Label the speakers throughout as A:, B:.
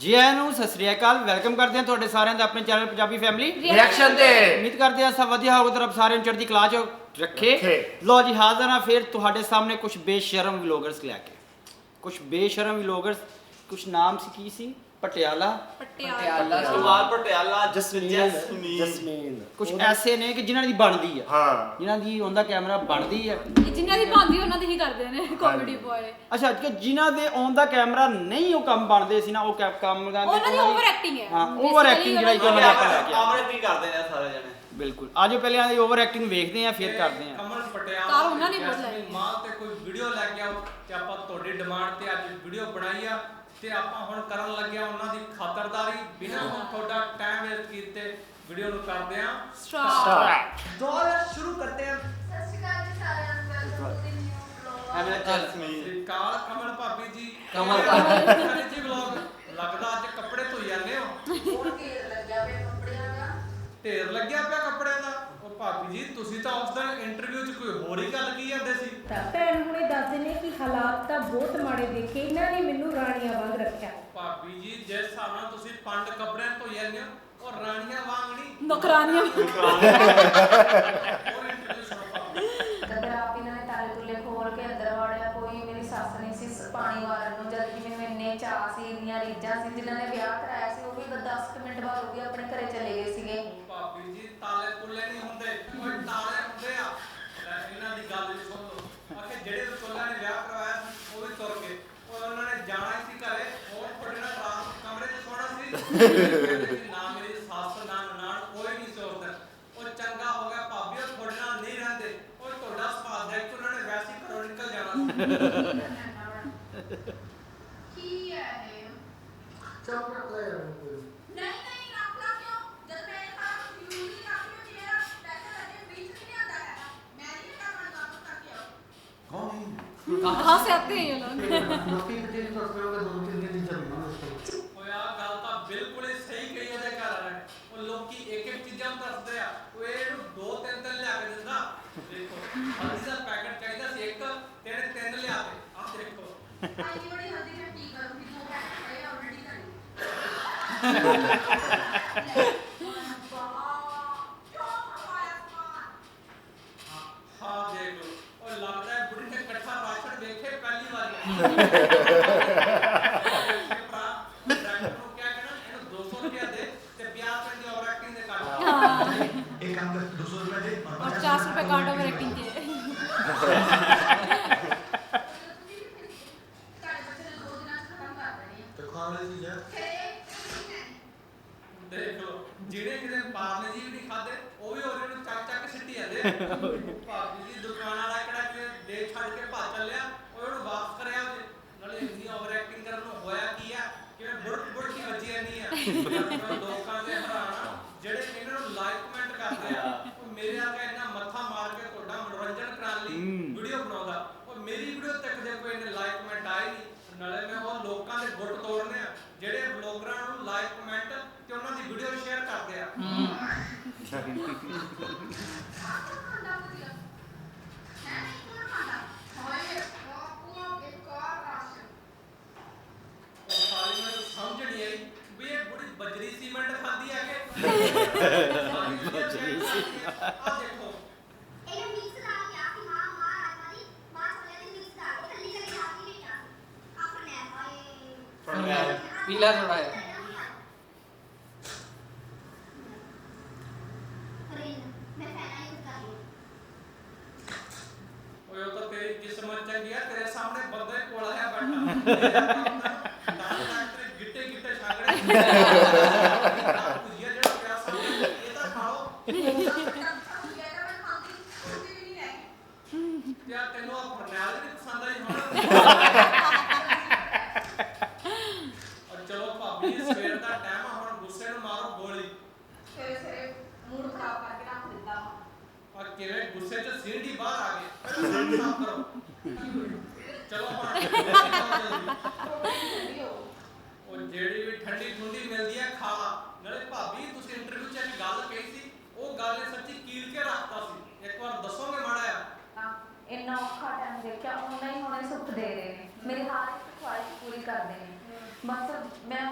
A: ਜੀ ਆਇਆਂ ਨੂੰ ਸਤਿ ਸ੍ਰੀ ਅਕਾਲ ਵੈਲਕਮ ਕਰਦੇ ਹਾਂ ਤੁਹਾਡੇ ਸਾਰਿਆਂ ਦਾ ਆਪਣੇ ਚੈਨਲ ਪੰਜਾਬੀ ਫੈਮਿਲੀ
B: ਰਿਐਕਸ਼ਨ ਤੇ।
A: ਉਮੀਦ ਕਰਦੇ ਹਾਂ ਸਭ ਵਧੀਆ ਹੋਊਗਾ ਤਰਫ ਸਾਰਿਆਂ ਨੂੰ ਚੜ੍ਹਦੀ ਕਲਾ 'ਚ ਰੱਖੇ।
B: ਰੱਖੇ।
A: ਲੋ ਜੀ ਹਾਜ਼ਰ ਹਾਂ ਫਿਰ ਤੁਹਾਡੇ ਸਾਹਮਣੇ ਕੁਝ ਬੇਸ਼ਰਮ ਵਲੋਗਰਸ ਲੈ ਕੇ। ਕੁਝ ਬੇਸ਼ਰਮ ਵਲੋਗਰਸ ਕੁਝ ਨਾਮ ਸੀ ਕੀ ਸੀ? ਪਟਿਆਲਾ।
B: ਪਟਿਆਲਾ।
C: ਸਲਵਾਰ ਪਟਿਆਲਾ
D: ਜਸਮੀਨ
C: ਜਸਮੀਨ।
A: ਕੁਝ ਐਸੇ ਨੇ ਕਿ ਜਿਨ੍ਹਾਂ ਦੀ ਬਣਦੀ ਆ।
B: ਹਾਂ।
A: ਜਿਨ੍ਹਾਂ ਦੀ ਉਹਦਾ ਕੈਮਰਾ ਬਣਦੀ ਆ।
E: ਜਿਨ੍ਹਾਂ ਦੀ ਬਣਦੀ ਉਹਨਾਂ ਦੀ ਹੀ ਕਰਦੇ ਨੇ ਕਾਮੇਡੀ ਬॉय
A: ਅੱਛਾ ਕਿ ਜਿਨ੍ਹਾਂ ਦੇ ਔਨ ਦਾ ਕੈਮਰਾ ਨਹੀਂ ਉਹ ਕੰਮ ਬਣਦੇ ਸੀ ਨਾ ਉਹ ਕੰਮ ਦਾ
E: ਉਹਨਾਂ ਦੀ ਓਵਰ ਐਕਟਿੰਗ ਹੈ।
A: ਹਾਂ ਓਵਰ ਐਕਟਿੰਗ ਜਿਹੜਾ ਕਿ ਉਹਨਾਂ ਦਾ ਆਪਾਂ ਲੈ ਕੇ ਆਏ।
C: ਕਾਮਰੇ ਕੀ ਕਰਦੇ ਨੇ ਸਾਰੇ ਜਣੇ।
A: ਬਿਲਕੁਲ। ਆਜੋ ਪਹਿਲੇ ਆਦੀ ਓਵਰ ਐਕਟਿੰਗ ਵੇਖਦੇ ਆ ਫਿਰ ਕਰਦੇ ਆ
F: ਕਮਲ ਪਟਿਆਲਾ
E: ਉਹਨਾਂ ਨੇ ਬੋਲਿਆ।
F: ਮਾਂ ਤੇ ਕੋਈ ਵੀਡੀਓ ਲੈ ਕੇ ਆਓ ਤੇ ਆਪਾਂ ਤੁਹਾਡੀ ਡਿਮਾਂਡ ਤੇ ਅੱਜ ਵੀਡੀਓ ਬਣਾਈ ਆ। ਤੇ ਆਪਾਂ ਹੁਣ ਕਰਨ ਲੱਗਿਆ ਉਹਨਾਂ ਦੀ ਖਾਤਰਦਾਰੀ। ਬਿਨਾਂ ਹੁਣ ਤੁਹਾਡਾ ਟਾਈਮ ਵੇਸਟ ਕੀਤੇ ਵੀਡੀਓ ਨੂੰ ਕਰਦੇ ਆਂ
E: ਸਟਾਰਟ
C: ਦੌਰ ਸ਼ੁਰੂ ਕਰਦੇ ਆਂ
G: ਸਤਿ ਜੀ ਸਾਰਿਆਂ ਨੂੰ ਵੈਲਕਮ ਟੂ ਢੇਰ ਲੱਗਿਆ ਪਿਆ ਕੱਪੜਿਆਂ ਦਾ?
F: ਭਾਬੀ ਜੀ ਤੁਸੀਂ ਤਾਂ ਉਸ ਦਿਨ ਇੰਟਰਵਿਊ 'ਚ ਕੋਈ ਹੋਰ ਹੀ ਗੱਲ ਕੀ ਜਾਂਦੇ ਸੀ।
H: ਤਾਂ ਭੈਣ ਹੁਣੇ ਦੱਸਦੇ ਨੇ ਕਿ ਹਾਲਾਤ ਤਾਂ ਬਹੁਤ ਮਾੜੇ ਦੇਖੇ ਇਹਨਾਂ ਨੇ ਮੈਨੂੰ ਰਾਣੀਆਂ ਵਾਂਗ ਰੱਖਿਆ।
F: ਭਾਬੀ ਜੀ ਜਿਸ ਹਿਸਾਬ ਨਾਲ ਤੁਸੀਂ ਪੰਡ ਕੱਪੜਿਆਂ ਧੋਈ ਜਾਂਦੇ ਹੋ ਉਹ ਰਾਣੀਆਂ ਵਾਂਗ ਨਹੀਂ।
E: ਨੌਕਰਾਨੀਆਂ।
F: ਹੋਰ ਇੰਟਰਵਿਊ ਸੁਣੋ ਭਾਬੀ
G: ਜਦੋਂ ਆਪ ਇਹਨਾਂ ਨੇ ਤਾਲੇ ਤੁਲੇ ਖੋਲ ਕੇ ਅੰਦਰ ਵਾੜਿਆ ਕੋਈ ਮੇਰੀ ਸੱਸ ਨਹੀਂ ਸੀ ਸ- ਪਾਣੀ ਵਾਰਨ ਨੂੰ ਜਦ ਕਿ ਮੈਨੂੰ ਇੰਨੇ ਚਾਅ ਸੀ ਇੰਨੀਆਂ ਰੀਝਾਂ ਸੀ ਜਿਨ੍ਹਾਂ ਨੇ ਵਿਆਹ ਕਰਾਇਆ ਸੀ ਉਹ ਵੀ 10 ਕੁ ਮਿੰਟ ਬਾਅਦ ਉਹ ਵੀ ਆਪਣੇ ਘਰੇ ਚਲੇ ਗਏ ਸੀਗੇ
F: ਉਹ ਭਾਬੀ ਜੀ ਤਾਲੇ ਤੁਲੇ ਨਹੀਂ ਹੁੰਦੇ ਕੋਈ ਤਾਲੇ ਹੁੰਦੇ ਆ ਲੈ ਇਹਨਾਂ ਦੀ ਗੱਲ ਵੀ ਸੁਣ ਲਓ ਆਖੇ ਜਿਹੜੇ ਤੁਲਿਆਂ ਨੇ ਵਿਆਹ ਕਰਵਾਇਆ ਸੀ ਉਹ ਵੀ ਤੁਰ ਗਏ ਉਹ ਉਹਨਾਂ ਨੇ ਜਾਣਾ ਹੀ ਸੀ ਘਰੇ ਹੋਰ ਤੁਹਾਡੇ ਨਾਲ ਰਾਤ ਨੂੰ ਕਮਰੇ 'ਚ ਸੋਣਾ ਸੀ ਕਹਿੰਦੇ ਕਿ ਨਾ ਮੇਰੀ ਸੱਸ ਨਾ ਨਨਾਣ ਕੋਈ ਨਹੀਂ ਸੋਚਦਾ ਉਹ ਚੰਗਾ ਹੋ ਗਿਆ ਭਾਬੀ ਉਹ ਤੁਹਾਡੇ ਨਾਲ ਨਹੀਂ ਰਹਿੰਦੇ ਉਹ ਤੁਹਾਡਾ ਸੁਭਾਅ ਦੇਖ ਕੇ ਉਹਨਾਂ ਨੇ ਵੈਸੇ ਹੀ ਘਰੋਂ ਨਿਕਲ ਜਾਣਾ ਸੀ
G: ਕੀ ਹੈ ਇਹ ਨਹੀਂ ਨਹੀਂ ਰੱਖਦਾ ਕਿਉਂ ਜਦ ਮੇਰੇ ਪਾਸ ਯੂਜ਼ ਹੀ ਰੱਖਿਓ ਜਿਹੜਾ ਪੈਸੇ ਲੱਗੇ ਵਿੱਚ ਨਹੀਂ ਆਉਂਦਾ ਹੈ ਮੈਂ ਨਹੀਂ ਕੰਮ ਵਾਪਸ ਕਰਕੇ ਆਉ
E: ਕਹਾਂ ਸੇ ਆਤੇ हैं ये लोग
F: ਓਏ ਆ ਗੱਲ ਹਾਂ ਦੇਖ ਲਓ ਉਹ ਲੱਗਦਾ ਹੈ ਬੁੜੀ ਨੇ ਇਕੱਠਾ ਰਾਸ਼ਨ ਵੇਖੇ ਪਹਿਲੀ ਵਾਰੀ ਡਾਕਟਰ okay. ਸਮਝ ਨਹੀਂ ਆਈ ਵੀ ਇਹ ਬੁੜੀ ਬਜਰੀ ਸੀਮੈਂਟ ਖਾਂਦੀ ਹੈ ਕਿ ਬਜਰੀ ਸੀਮੈਂਟ ਆ ਦੇਖੋ
G: ਇਹਨੂੰ ਮਿਕਸ ਲਾ ਕੇ ਆ ਕਿ ਮਾਂ ਮਾਂ ਰਾਜਮਾ ਦੀ ਮਾਂ ਛੋਲੇ ਦੀ ਮਿਕਸ ਲਾ ਕੇ ਥੱਲੀ ਥੱਲੀ ਆ ਕੇ ਲਿਟਾ ਆਪਣੇ ਹਾਏ
B: ਪੀਲਾ ਥੋੜਾ ਹੈ
G: ਮੈਂ ਪਹਿਲਾਂ ਹੀ ਕਰ ਲਈ
F: ਓਏ ਉਹ ਤਾਂ ਤੇਰੀ ਕਿਸਮਤ ਚੰਗੀ ਆ ਤੇਰੇ ਸਾਹਮਣੇ ਬੰਦੇ ਕੋਲ ਆਇਆ ਬੈਠਾ ਡਾਕਟਰ ਗਿੱਟੇ ਗਿੱਟੇ ਛਾਗੜੇ ਭੁਜੀਆ ਜਿਹੜਾ ਪਿਆ ਸਾਹਮਣੇ ਇਹ ਤਾਂ ਖਾਓ ਯਾ ਤੈਨੂੰ ਆ ਫਰਨੈਲ ਨਹੀਂ ਪਸੰਦ ਆਈ ਹੁਣ ਔਰ ਚਲੋ ਭਾਬੀ ਜੀ, ਸਵੇਰ ਦਾ ਟਾਈਮ ਆ ਹੁਣ ਗੁੱਸੇ ਨੂੰ ਮਾਰੋ ਗੋਲੀ ਔਰ ਕਿਵੇਂ ਗੁੱਸੇ 'ਚ ਸੀੜੀ ਬਾਹਰ ਆ ਗਏ ਪਹਿਲਾਂ ਸਾਨੂੰ ਸਾਫ਼ ਕਰੋ। ਚਲੋ ਹੁਣ। ਉਹ ਜਿਹੜੀ ਵੀ ਠੰਡੀ ਠੁੰਡੀ ਮਿਲਦੀ ਹੈ ਖਾ ਲਾ ਨਾਲੇ ਭਾਬੀ ਤੁਸੀਂ ਇੰਟਰਵਿਊ 'ਚ ਇੱਕ ਗੱਲ ਕਹੀ ਸੀ ਉਹ ਗੱਲ ਨੇ ਸੱਚੀ ਕੀਲ ਕੇ ਰੱਖਤਾ ਸੀ। ਇੱਕ ਵਾਰ ਦੱਸੋਗੇ ਮਾੜਾ ਆ
G: ਇੰਨਾ ਔਖਾ ਟਾਈਮ ਦੇਖਿਆ ਉਹਨਾਂ ਹੀ ਹੁਣੇ ਸੁੱਖ ਦੇ ਰਹੇ ਨੇ। ਮੇਰੀ ਹਰ ਇੱਕ ਖੁਆਇਸ਼ ਪੂਰੀ ਕਰਦੇ ਨੇ। ਬਸ ਮੈਂ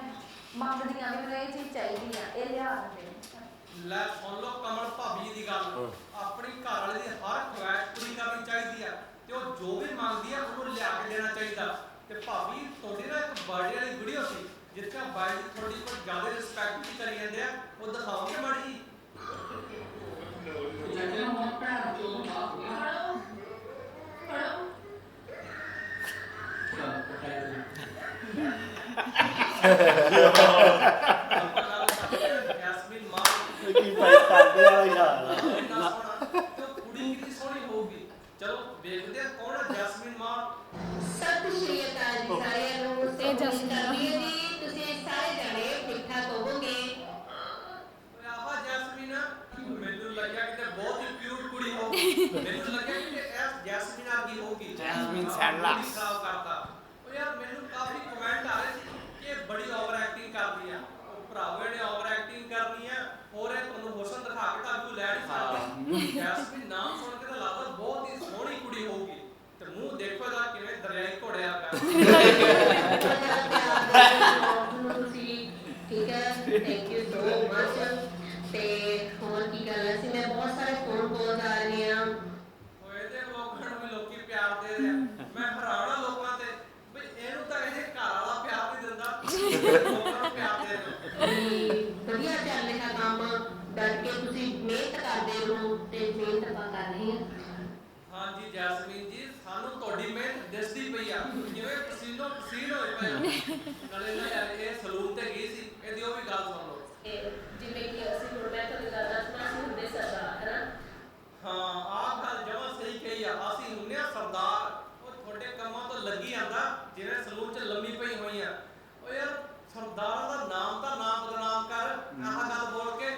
G: ਮੰਗਦੀ ਆ ਵੀ ਮੈਨੂੰ ਇਹ ਚੀਜ਼ ਚਾਹੀਦੀ ਆ ਇਹ ਲਿਆ ਨੇ।
F: ਲੈ ਸੁਣ ਲਓ ਕਮਲ ਭਾਬੀ ਦੀ ਗੱਲ। ਆਪਣੀ ਘਰ ਵਾਲੇ ਦੀ ਹਰ ਖਵਾਇਸ਼ ਪੂਰੀ ਕਰਨੀ ਚਾਹੀਦੀ ਆ ਤੇ ਉਹ ਜੋ ਵੀ ਮੰਗਦੀ ਆ ਉਹਨੂੰ ਲਿਆ ਕੇ ਦੇਣਾ ਚਾਹੀਦਾ ਤੇ ਭਾਬੀ ਤੁਹਾਡੀ ਨਾ ਇੱਕ ਬਰਥਡੇ ਵਾਲੀ ਵੀਡੀਓ ਸੀ ਜਿੱਥੇ ਬਾਈ ਦੀ ਤੁਹਾਡੀ ਕੋਈ ਜ਼ਿਆਦਾ ਰਿਸਪੈਕਟ ਵੀ ਕਰੀ ਜਾਂਦੇ ਆ ਉਹ ਦਿਖਾਓਗੇ ਮਾੜੀ ਜੀ ਜੈਸਮੀਨ ਮਾਂ
A: ਕੀ ਭਾਈ ਕਰਦੇ ਆ ਯਾਰ
F: ਇੰਨਾ ਸੋਹਣਾ ਤੇ ਉਹ ਕੁੜੀ ਕਿੰਨੀ ਸੋਹਣੀ ਹੋਊਗੀ ਚਲੋ ਵੇਖਦੇ ਆ ਕੌਣ ਹੈ ਜੈਸਮੀਨ ਮਾਂ
I: ਸਤਿ ਸ਼੍ਰੀ ਅਕਾਲ ਜੀ ਸਾਰਿਆਂ ਨੂੰ
E: ਇਹ
I: ਇਹ
E: ਜਸਮੀਨ
I: ਜਸਮੀਨ ਜੀ ਤੁਸੀਂ ਸਾਰੇ ਜਣੇ ਠੀਕ ਠਾਕ ਹੋਵੋਗੇ
F: ਓਏ ਆਹ ਜੈਸਮੀਨ ਮੈਨੂੰ ਲੱਗਿਆ ਕਿ ਬਹੁਤ ਹੀ ਕਿਊਟ ਕੁੜੀ ਮੈਨੂੰ ਲੱਗਿਆ ਕਿ ਇਹ ਜੈਸਮੀਨ ਵਰਗੀ ਹੋਊਗੀ।
A: ਜੈਸਮੀਨ
F: ਆਹ
A: ਸੈਂਡਲਸ।
F: ਕੁੜੀ ਖਰਾਬ ਕਰਤਾ। ਓ ਯਾਰ ਮੈਨੂੰ ਕਾਫੀ ਕਮੈਂਟ ਆ ਰਹੇ ਸੀ ਕਿ ਬੜੀ ਓਵਰ ਐਕਟਿੰਗ ਕਰਦੀ ਆ। ਉਹ ਭਰਾਵੋ ਇਹਨੇ ਓਵਰ ਐਕਟਿੰਗ ਕਰਨੀ ਆ। ਹੋਰ ਇਹ ਤੁਹਾਨੂੰ ਹੁਸਨ ਦਿਖਾ ਕੇ ਤਾਂ ਵੀ ਲੈ ਨਹੀਂ ਸਕਦੀ ਜੈਸਮੀਨ ਨਾਮ ਸੁਣ ਕੇ ਤਾਂ ਲੱਗਦਾ ਬਹੁਤ ਹੀ ਸੋਹਣੀ ਕੁੜੀ ਹੋਊਗੀ। ਤੇ ਮੂੰਹ ਦੇਖੋ ਇਹਦਾ ਕਿਵੇਂ ਦਰਿਆਈ ਘੋੜਿਆ ਪਿਆ।
I: ਠੀਕ ਹੈ ਥੈਂਕ ਯੂ ਸੋ ਮਚ ਤੇ ਹੋਰ ਕੀ ਕਰਨਾ ਸੀ ਮੈਂ ਬਹੁਤ ਸਾਰੇ ਫੋਨ ਕਾਲ ਆ ਰਹੇ ਆ
F: ਹੋਏ ਤੇ ਲੋਕਾਂ ਨੂੰ ਵੀ ਲੋਕੀ ਪਿਆਰ ਦੇ ਰਹੇ ਆ ਮੈਂ ਹੈਰਾਨ ਆ ਲੋਕਾਂ ਤੇ ਬਈ ਇਹਨੂੰ ਤਾਂ ਇਹਦੇ ਘਰ ਵਾਲਾ ਪਿਆਰ ਨਹੀਂ ਦਿੰਦਾ ਲੋਕਾਂ ਨੂੰ ਪਿਆਰ ਦੇ ਰਹੇ
I: ਵੀ ਵਧੀਆ ਚੱਲ ਰਿਹਾ ਕੰਮ ਡਰ ਕੇ ਤੁਸੀਂ ਮਿਹਨਤ ਕਰਦੇ ਰਹੋ ਤੇ ਮਿਹਨਤ ਆਪਾਂ ਕਰ ਰਹੇ ਹਾਂ
F: ਹਾਂਜੀ ਜੈਸਮੀਨ ਜੀ ਸਾਨੂੰ ਤੁਹਾਡੀ ਮਿਹਨਤ ਦਿਸਦੀ ਪਈ ਆ। ਜਿਵੇਂ ਪਸੀਨੋ ਪਸੀਨ ਹੋਏ ਪਏ। ਨਾਲੇ ਨਾ ਯਾਰ ਇਹ ਸਲੂਨ ਤੇ ਗਈ ਸੀ। ਇਹਦੀ ਉਹ ਵੀ ਗੱਲ ਸੁਣ ਲਓ।
I: ਜਿਵੇਂ ਕਿ ਅਸੀਂ ਹੁਣ ਮੈਂ ਤੁਹਾਨੂੰ ਗੱਲ ਦੱਸਣਾ ਸੀ ਹੁੰਦੇ ਸਰਦਾਰ ਹਨਾ?
F: ਹਾਂ ਆਹ ਗੱਲ ਜਮਾਂ ਸਹੀ ਕਹੀ ਆ। ਅਸੀਂ ਹੁੰਨੇ ਆ ਸਰਦਾਰ। ਉਹ ਤੁਹਾਡੇ ਕੰਮਾਂ ਤੋਂ ਲੱਗੀ ਜਾਂਦਾ ਜਿਵੇਂ ਸਲੂਨ 'ਚ ਲੰਮੀ ਪਈ ਹੋਈ ਆ। ਉਹ ਯਾਰ ਸਰਦਾਰਾਂ ਦਾ ਨਾਮ ਤਾਂ ਨਾਮ ਬਦਨਾਮ ਕਰ। ਆਹ ਗੱਲ ਬੋਲ ਕੇ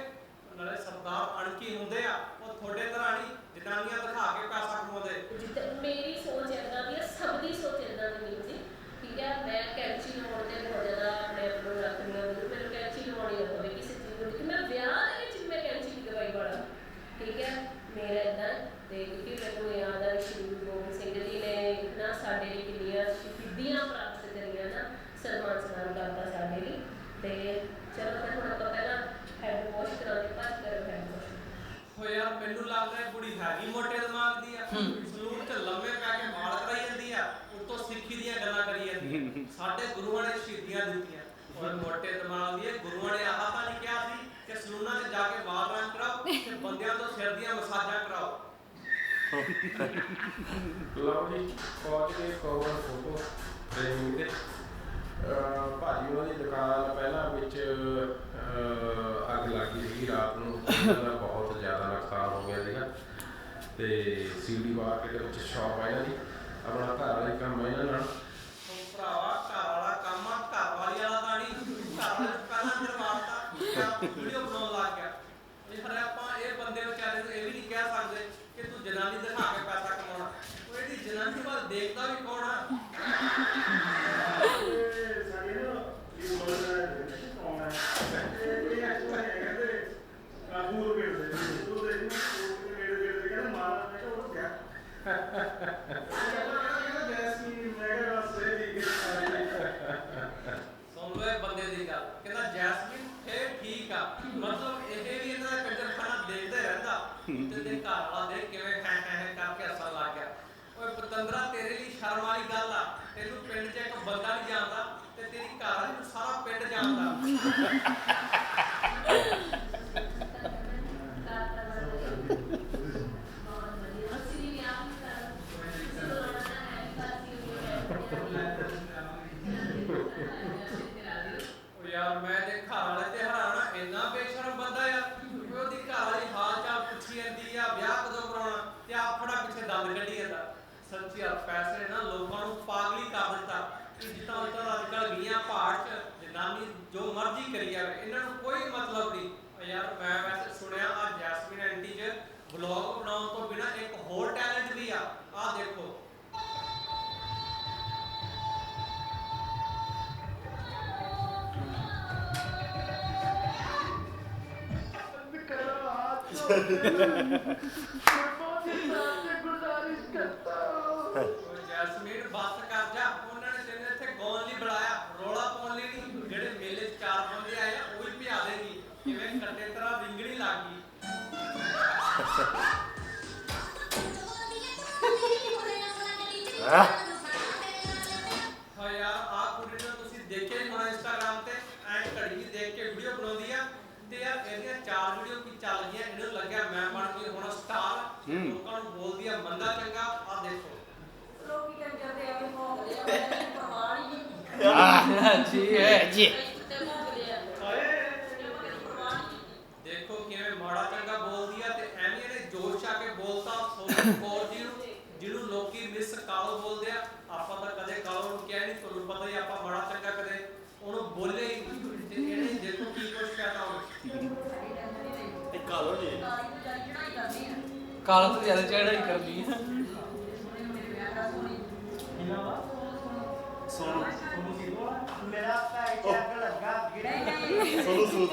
F: ਨਾਲੇ ਸਰਦਾਰ ਅਣਕੀ ਹੁੰਦੇ ਆ। ਉਹ ਤੁਹਾਡੇ ਤਰ੍ਹਾਂ ਨਹੀਂ ਜਨਾਨੀਆਂ ਦਿਖਾ ਕੇ ਪੈਸਾ ਕਮਾਉਂਦੇ
I: ਜਿੱਦਾਂ ਮੇਰੀ ਸੋਚ ਏਦਾਂ ਦੀ ਹੈ ਸਭ ਦੀ ਸੋਚ ਏਦਾਂ ਦੀ ਨਹੀਂ ਸੀ ਠੀਕ ਹੈ ਮੈਂ ਕੈਂਚੀ ਲਵਾਉਣ ਤੇ ਬਹੁਤ ਜ਼ਿਆਦਾ ਆਪਣੇ ਆਪ ਨੂੰ ਰੱਖਦੀ ਹਾਂ ਵੀ ਮੈਨੂੰ ਕੈਂਚੀ ਲਵਾਉਣੀ ਨਾ ਪਵੇ ਕਿਸੇ ਚੀਜ਼ ਨੂੰ ਕਿ ਮੈਂ ਵਿਆਹ ਦੇ ਵਿੱਚ ਵੀ ਮੈਂ ਕੈਂਚੀ ਦੀ ਦਵਾਈ ਵਾਲਾ ਠੀਕ ਹੈ ਮੇਰਾ ਏਦਾਂ ਤੇ ਕਿਉਂਕਿ ਮੈਨੂੰ ਯਾਦ ਆ ਸ਼੍ਰੀ ਗੁਰੂ ਗੋਬਿੰਦ ਸਿੰਘ ਜੀ ਨੇ ਨਾ ਸਾਡੇ ਲਈ ਕਿੰਨੀਆਂ ਸ਼ਹੀਦੀਆਂ ਪ੍ਰਾਪਤ ਕਰੀਆਂ ਨਾ ਸਨਮਾਨ ਸਨਮਾਨ ਕਰਤਾ ਸਾਡੇ ਲਈ ਤੇ ਚਲੋ ਫਿਰ ਹੁਣ ਆਪਾਂ ਪਹਿਲਾਂ ਹੈਡ ਵਾਸ਼ ਕਰਾਉਂਦੇ ਬਾਅਦ ਕਰੋ ਹੈਡ ਵਾਸ਼
F: ਹੋ ਯਾਰ ਮੈਨੂੰ ਲੱਗਦਾ ਇਹ ਕੁੜੀ ਹੈਗੀ ਮੋਟੇ ਦਿਮਾਗ ਦੀ ਆ ਸਲੂਨ 'ਚ ਲੰਮੇ ਪੈ ਕੇ ਵਾਲ ਕਰਾਈ ਜਾਂਦੀ ਆ ਉੱਤੋਂ ਸਿੱਖੀ ਦੀਆਂ ਗੱਲਾਂ ਕਰੀ ਜਾਂਦੀ ਆ ਸਾਡੇ ਗੁਰੂਆਂ ਨੇ ਸ਼ਹੀਦੀਆਂ ਦਿੱਤੀਆਂ ਔਰ ਮੋਟੇ ਦਿਮਾਗ ਦੀ ਇਹ ਗੁਰੂਆਂ ਨੇ ਆਹ ਤਾਂ ਨਹੀਂ ਕਿਹਾ ਸੀ ਕਿ ਸਲੂਨਾਂ 'ਚ ਜਾ ਕੇ ਵਾਲ ਰੰਗ ਕਰਾਓ ਤੇ ਬੰਦਿਆਂ ਤੋਂ ਸਿਰ ਦੀਆਂ ਮਸਾਜਾਂ ਕਰਾਓ
J: ਲਓ ਜੀ ਪਹੁੰਚ ਗਏ ਕਵਰ ਫੋਟੋ ਫਰੇਮਿੰਗ ਦੇ। ਅਹ ਭਾਜੀ ਉਹਨਾਂ ਦੀ ਦੁਕਾਨ ਪਹਿਲਾਂ ਵਿੱਚ ਅੱਗ ਲੱਗੀ ਸੀ ਰਾਤ ਨੂੰ। ਉਹਨਾਂ ਦਾ ਬਹੁਤ ਜ਼ਿਆਦਾ ਨੁਕਸਾਨ ਹੋ ਗਿਆ ਸੀਗਾ। ਤੇ ਸੀਡੀ ਮਾਰਕੀਟ ਦੇ ਵਿੱਚ ਸ਼ਾਪ ਆ ਇਹਨਾਂ ਦੀ। ਆਪਣਾ ਘਰ ਵਾਲਾ ਕੰਮ ਆ ਇਹਨਾਂ ਨਾਲ।
F: ਭਰਾਵਾ ਘਰ ਵਾਲਾ ਕੰਮ ਆ ਘਰ ਵਾਲੀ ਵਾਲਾ ਤਾਂ ਨਹੀਂ। ਘਰ ਵਾਲੇ ਪਹਿਲਾਂ ਮਾਰਤਾ ਵੀਡੀਓ ਬਣਾਉਣ ਲੱਗ ਗਿਆ ਇਹ ਫਿਰ ਆਪਾਂ ਇਹ ਬੰਦੇ ਵਿਚਾਰੇ ਨੂੰ ਇਹ ਵੀ ਨਹੀਂ ਕਹਿ ਸਕਦੇ ਕਿ ਤੂੰ ਜਨਾਨੀ ਦਿਖਾ ਕੇ ਪੈਸਾ ਕਮਾਉਣਾ ਉਹ ਇਹਦੀ ਜਨਾਨੀ ਵੱਲ ਦੇਖਦਾ ਵੀ ਕੌਣ ਆ। ਸੁਣ ਲਓ ਇਹ ਬੰਦੇ ਦੀ ਗੱਲ। ਕਹਿੰਦਾ ਜੈਸਮੀਨ ਫੇਰ ਠੀਕ ਆ। ਮਤਲਬ ਇਹ ਵੀ ਇਹਦਾ ਦਾ ਕੰਜਰਖਾਨਾ ਦੇਖਦਾ ਰਹਿੰਦਾ। ਤੇ ਤੇ ਘਰ ਵਾਲਾ ਦੇਖ ਕਿਵੇਂ ਹੈ ਹੈ ਕਰਕੇ ਹੱਸਣ ਲੱਗ ਗਿਆ ਓਏ ਤੇਰੇ ਲਈ ਸ਼ਰਮ ਵਾਲੀ ਗੱਲ ਆ। ਤੈਨੂੰ ਪਿੰਡ 'ਚ ਇੱਕ ਬੰਦਾ ਨਹੀਂ ਜਾਣਦਾ ਤੇ ਤੇਰੀ ਘਰ ਵਾਲੀ ਨੂੰ ਸਾਰਾ ਪਿੰਡ ਜਾਣਦਾ ਓ ਯਾਰ ਮੈਂ ਤੇ ਘਰ ਵਾਲੇ ਤੇ ਹੈਰਾਨ ਆ ਇੰਨਾ ਬੇਸ਼ਰਮ ਬੰਦਾ ਆ ਵੀ ਉਹਦੀ ਘਰ ਵਾਲੀ ਹਾਲ ਚਾਲ ਪੁੱਛੀ ਜਾਂਦੀ ਆ ਵਿਆਹ ਕਦੋਂ ਕਰਾਉਣਾ ਤੇ ਆਪ ਖੜਾ ਪਿੱਛੇ ਦੰਦ ਕੱਢੀ ਜਾਂਦਾ ਸੱਚੀ ਯਾਰ ਪੈਸੇ ਨੇ ਨਾ ਲੋਕਾਂ ਨੂੰ ਪਾਗਲੀ ਕਰ ਦਿੱਤਾ ਕਿ ਜਿੱਦਾਂ ਉਦਾਂ ਅੱਜ ਕੱਲ ਗਈਆਂ ਪਹਾੜ 'ਚ ਜਨਾਨੀ ਜੋ ਮਰਜ਼ੀ ਕਰੀ ਜਾਵੇ, ਇਹਨਾਂ ਨੂੰ ਕੋਈ ਮਤਲਬ ਨਹੀਂ। ਯਾਰ, ਮੈਂ ਵੈਸੇ ਸੁਣਿਆ ਆ ਜੈਸਮੀਨ ਆਂਟੀ 'ਚ ਵਲੌਗ ਬਣਾਉਣ ਤੋਂ ਬਿਨਾ ਇੱਕ ਹੋਰ ਟੈਲੈਂਟ ਵੀ ਆ। ਆਹ ਦੇਖੋ। ਓਏ ਜੈਸਮੀਨ
J: ਹਾਂ
F: ਹਾਂ ਯਾਰ ਆਹ ਕੁੜੀ ਨੂੰ ਤੁਸੀਂ ਦੇਖਿਆ ਹੀ ਹੋਣਾ ਇੰਸਟਾਗ੍ਰਾਮ ਤੇ ਐ ਘੜੀ ਦੇਖ ਕੇ ਵੀਡੀਓ ਬਣਾਉਂਦੀ ਆ। ਤੇ ਯਾਰ ਇਹਦੀਆਂ ਚਾਰ ਵੀਡੀਓ ਕੀ ਚੱਲ ਗਈਆਂ ਇਹਨੂੰ ਲੱਗਿਆ ਮੈਂ ਬਣ ਗਈ ਹੁਣ ਸਟਾਰ।
A: ਹੂੰ।
F: ਲੋਕਾਂ ਨੂੰ ਬੋਲਦੀ ਆ ਮੰਦਾ ਚੰਗਾ ਆ ਦੇਖੋ।
I: ਲੋਕੀ ਕੰਜਰ ਦੇ ਆਵੇ ਭੌਂਕ ਲਿਆ ਉਹਨਾਂ ਨੂੰ ਪਰਵਾਹ ਹੀ ਨਹੀਂ
B: ਜੀ ਹੈ
A: ਜੀ
I: ਤੇ ਭੌਂਕ ਲਿਆ ਤੇ ਉਹ ਕਦੀ ਪਰਵਾਹ ਨਹੀਂ ਕੀਤੀ
F: ਦੇਖੋ ਕਿਵੇਂ ਮਾੜਾ ਚੰਗਾ ਬੋਲਦੀ ਆ ਤੇ ਐਵੇਂ ਇਹਨੇ ਜੋਸ਼ ਆ ਕੇ ਸੋਨੂੰ ਜਿਹਨੂੰ ਲੋਕੀ ਮਿਸ ਕਾਲੋ ਬੋਲਦੇ ਆ ਆਪਾਂ ਤਾਂ ਕਦੇ ਕਾਲੋ ਨੂੰ ਕਿਹਾ ਨਹੀਂ ਤੁਹਾਨੂੰ ਪਤਾ ਹੀ ਆਪਾਂ ਮਾੜਾ ਚੰਗਾ ਕਦੇ ਉਹਨੂੰ ਬੋਲੇ ਹੀ ਨਹੀਂ। ਤੇ ਇਹਨੇ ਦੇਖੋ ਕੀ ਕੁਛ ਕਹਿਤਾ ਉਹਨੇ
C: ਤੇ ਕਾਲੋ ਜੀ।
I: ਕਾਲੀ ਦੀ ਜਾਈ ਚੜਾਈ ਕਰਦੀ ਆ
B: ਕਾਲਾ ਤੋਂ ਜ਼ਿਆਦਾ ਚੜਾਈ ਕਰਨੀ ਹੈ
I: ਸੋਨੀ
C: ਸੋਨੂ
D: ਮੇਰਾ ਪੈਰ ਚੱਕ ਲੱਗਾ ਗਿਰੇ
C: ਸੋਨੂ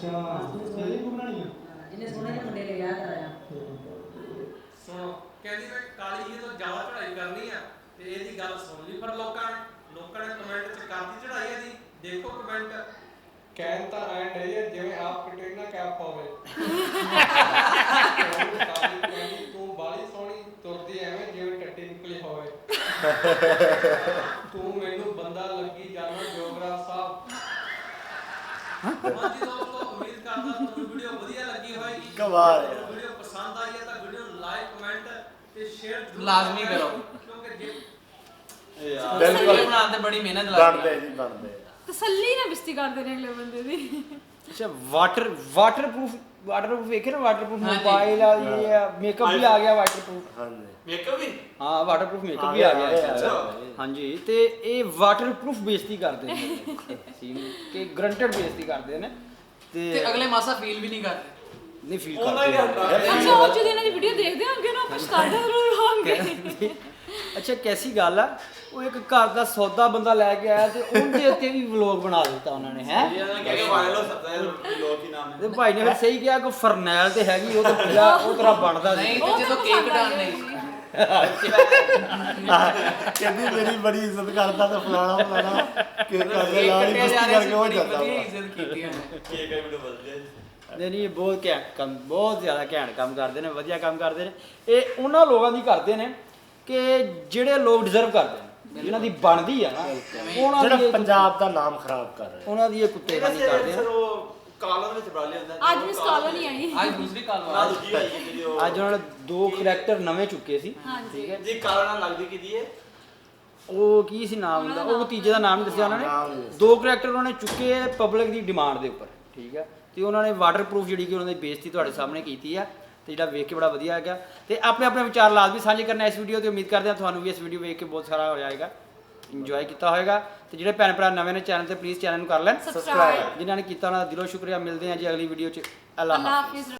C: ਸੂਦ
I: ਜਿਹਨੇ ਸੋਨੇ ਦੇ ਮੁੰਡੇ ਨੇ ਵਿਆਹ ਕਰਾਇਆ
F: ਸੁਣੋ ਕਹਿੰਦੀ ਮੈਂ ਕਾਲੀ ਜੀ ਤੋਂ ਜ਼ਿਆਦਾ ਚੜਾਈ ਕਰਨੀ ਆ ਤੇ ਇਹਦੀ ਗੱਲ ਸੁਣ ਲਈ। ਪਰ ਲੋਕਾਂ ਨੇ ਲੋਕਾਂ ਨੇ ਕਮੈਂਟ ਚ ਕਰਤੀ ਚੜਾਈ ਇਹਦੀ। ਦੇਖੋ ਕਮੈਂਟ
K: ਕਹਿਣ ਤਾਂ ਐਂ ਡਈ ਹੈ ਜਿਵੇਂ ਆਪ ਕਟਰੀਨਾ ਕੈਫ ਹੋਵੇ ਕਾਲੀ ਕਹਿੰਦੀ ਤੂੰ ਬਾਲੀ ਸੋਹਣੀ ਤੁਰਦੀ ਐਵੇਂ ਜਿਵੇਂ ਟੱਟੀ ਨਿਕਲੀ ਹੋਵੇ। ਤੂੰ ਮੈਨੂੰ ਬੰਦਾ ਲੱਗੀ ਜਾਣਾ ਜੋਗਰਾ ਸਾਹਿਬ।
F: ਹਾਂਜੀ ਦੋਸਤੋ ਉਮੀਦ ਕਰਦਾ ਤੁਹਾਨੂੰ ਵੀਡੀਓ ਵਧੀਆ ਲੱਗੀ ਹੋਵੇਗੀ
J: ਕਮਾਲ ਹੈ।
F: ਵੀਡੀਓ ਪਸੰਦ ਆਈ ਹੈ ਤਾਂ ਵੀਡੀਓ ਨੂੰ ਲਾਈਕ ਕਮੈਂਟ ਤੇ ਸ਼ੇਅਰ
B: ਲਾਜ਼ਮੀ ਕਰੋ।
F: ਕਿਉਂਕਿ ਜੇ
C: ਯਾਰ
J: ਬਿਲਕੁਲ।
B: ਬਣਾਉਣ ਤੇ ਬੜੀ ਮਿਹਨਤ ਲੱਗਦੀ
J: ਬਣਦੇ
B: ਹੈ
J: ਜੀ ਬਣਦੇ।
E: ਤਸੱਲੀ ਨਾਲ ਬਿਸਤੀ ਕਰਦੇ ਨੇ ਅਗਲੇ ਬੰਦੇ ਦੀ।
A: ਅੱਛਾ ਵਾਟਰ ਵਾਟਰਪ੍ਰੂਫ ਵਾਟਰਪ੍ਰੂਫ ਵੇਖੇ ਨਾ ਵਾਟਰਪ੍ਰੂਫ
B: ਹਾਂਜੀ।
A: ਮੋਬਾਈਲ ਆ ਇਹ ਮੇਕਅਪ ਵੀ ਆ ਗਿਆ ਵਾਟਰਪ੍ਰੂਫ
J: ਹਾਂਜੀ।
C: ਮੇਕਅਪ ਵੀ?
A: ਹਾਂ ਵਾਟਰਪ੍ਰੂਫ ਮੇਕਅਪ ਵੀ ਆ
J: ਗਿਆ,
A: ਗਿਆ
J: ਆ
C: ਗਿਆ।
A: ਹਾਂਜੀ ਤੇ ਇਹ ਵਾਟਰਪ੍ਰੂਫ ਬੇਇੱਜ਼ਤੀ ਕਰਦੇ ਨੇ। ਸੀਨ ਕਿ ਗਰੰਟਡ ਬੇਇੱਜ਼ਤੀ ਕਰਦੇ ਨੇ। ਤੇ
B: ਤੇ ਅਗਲੇ ਮਾਸਾ ਫੀਲ ਵੀ ਨਹੀਂ ਕਰਦੇ।
A: ਨਹੀਂ ਫੀਲ
C: ਉਹਨਾਂ ਹੀ
E: ਅੱਛਾ ਉਹ ਜਦੋਂ ਇਹਨਾਂ ਦੀ ਵੀਡੀਓ ਦੇਖਦੇ ਹੋਣਗੇ ਨਾ ਪਛਤਾਉਂਦੇ ਜ਼ਰੂਰ ਹੋਣਗੇ
A: ਅੱਛਾ ਕੈਸੀ ਗੱਲ ਆ? ਉਹ ਇੱਕ ਘਰ ਦਾ ਸੌਦਾ ਬੰਦਾ ਲੈ ਕੇ ਆਇਆ ਤੇ ਉਹਦੇ ਉੱਤੇ ਵੀ ਵਲੌਗ ਬਣਾ ਦਿੱਤਾ ਉਹਨਾਂ ਨੇ ਹੈ?
C: ਇਹ ਨਾ ਕਿ ਵਾਇਰਲ ਹੋ ਸਕਦਾ ਹੈ ਲੋਕ ਹੀ ਨਾਮ
A: ਤੇ
C: ਹੈ
A: ਭਾਈ ਨੇ ਫਿਰ ਸਹੀ ਕਿਹਾ ਕਿ ਫਰਨੈਲ ਤੇ ਹੈਗੀ ਉਹ ਤਾਂ ਪੂਰਾ ਉਹ ਤਰ੍ਹਾਂ ਬਣਦਾ ਸੀ।
B: ਨਹੀਂ
E: ਉਹ
B: ਤੇ ਜਦੋਂ ਕੇਕ ਨਹੀਂ
J: ਕਹਿੰਦੀ ਮੇਰੀ ਬੜੀ ਇੱਜ਼ਤ ਕਰਦਾ ਤੇ ਫਲਾਣਾ ਫਲਾਣਾ ਕਿ ਕਰਦੇ ਲਾ ਲਈ
B: ਕੇਕ
J: ਬਸਤੀ
B: ਕੱਟਿਆ
J: ਕਰਕੇ ਉਹ
B: ਬੜੀ
J: ਜਾਂਦਾ ਵਾ।
B: ਇੱਜ਼ਤ ਕੀਤੀ
C: ਕੇਕ ਵੀਡੀਓ ਬਦਲ ਜਾਏ
A: ਨਹੀਂ ਨਹੀਂ ਬਹੁਤ ਘੈਂਟ ਕੰਮ ਬਹੁਤ ਜ਼ਿਆਦਾ ਘੈਂਟ ਕੰਮ ਕਰਦੇ ਨੇ ਵਧੀਆ ਕੰਮ ਕਰਦੇ ਨੇ। ਇਹ ਉਹਨਾਂ ਲੋਕਾਂ ਦੀ ਕਰਦੇ ਨੇ ਕਿ ਜਿਹੜੇ ਲੋਕ ਡਿਜ਼ਰਵ ਕਰਦੇ ਨੇ ਜਿਨ੍ਹਾਂ ਦੀ ਬਣਦੀ ਆ ਨਾ ਉਹਨਾਂ ਦੀ
J: ਜਿਹੜਾ ਪੰਜਾਬ ਦਾ ਨਾਮ ਖਰਾਬ ਕਰ ਰਿਹਾ
A: ਉਹਨਾਂ ਦੀ ਇਹ ਕੁੱਤੇ ਖਾਨੀ ਕਰਦੇ
C: ਸਰ
A: ਆ
C: ਉਹ ਕਾਲੋ ਵਿੱਚ ਬੜਾ ਲਿਆਂਦਾ
E: ਅੱਜ ਵੀ ਸਕਾਲਰ ਨਹੀਂ ਆਈ।
B: ਅੱਜ ਦੂਸਰੀ ਕਾਲ
C: ਨਾ
B: ਵਾਲਾ
C: ਦੂਜੀ ਜਿਹੜੀ ਉਹ
A: ਅੱਜ ਉਹਨਾਂ ਨੇ ਦੋ ਕਰੈਕਟਰ ਨਵੇਂ ਚੁੱਕੇ ਸੀ।
E: ਹਾਂਜੀ।
A: ਠੀਕ ਹੈ।
C: ਜੀ ਕਾਲੋ ਨਾਲ ਲੱਗਦੀ ਕਿਦੀ ਹੈ?
A: ਉਹ ਕੀ ਸੀ ਨਾਮ ਦਾ? ਉਹ ਤੀਜੇ ਦਾ ਨਾਮ ਨਹੀਂ ਦੱਸਿਆ ਉਹਨਾਂ
J: ਨਾਮ
A: ਨੇ
J: ਦੱਸਿਆ।
A: ਦੋ ਕਰੈਕਟਰ ਉਹਨਾਂ ਨੇ ਚੁੱਕੇ ਪਬਲਿਕ ਦੀ ਡਿਮਾਂਡ ਦੇ ਉੱਪਰ। ਠੀਕ ਹੈ। ਤੇ ਉਹਨਾਂ ਨੇ ਵਾਟਰਪ੍ਰੂਫ ਜਿਹੜੀ ਕਿ ਉਹਨਾਂ ਦੀ ਬੇਇੱਜ਼ਤੀ ਤੁਹਾਡੇ ਸਾਹਮਣੇ ਕੀਤੀ ਆ ਤੇ ਜਿਹੜਾ ਵੇਖ ਕੇ ਬੜਾ ਵਧੀਆ ਹੈਗਾ। ਤੇ ਆਪਣੇ ਆਪਣੇ ਵਿਚਾਰ ਲਾਜ਼ਮੀ ਸਾਂਝੇ ਕਰਨਾ ਇਸ ਵੀਡੀਓ ਤੇ ਉਮੀਦ ਕਰਦੇ ਹਾਂ ਤੁਹਾਨੂੰ ਵੀ ਇਸ ਵੀਡੀਓ ਵੇਖ ਕੇ ਬਹੁਤ ਸਾਰਾ ਹੋ ਜਾਏਗਾ। ਇੰਜੋਏ ਕੀਤਾ ਹੋਵੇਗਾ ਤੇ ਜਿਹੜੇ ਭੈਣ ਭਰਾ ਨਵੇਂ ਨੇ ਚੈਨਲ ਤੇ ਪਲੀਜ਼ ਚੈਨਲ ਨੂੰ ਕਰ ਲੈਣ।
E: Subscribe।
A: ਜਿਨ੍ਹਾਂ ਨੇ ਕੀਤਾ ਉਹਨਾਂ ਦਾ ਦਿਲੋਂ ਸ਼ੁਕਰੀਆ। ਮਿਲਦੇ ਹਾਂ ਜੀ ਅਗਲੀ ਵੀਡੀਓ 'ਚ। ਅੱਲਾਹ
E: ਹਾਫਿਜ਼।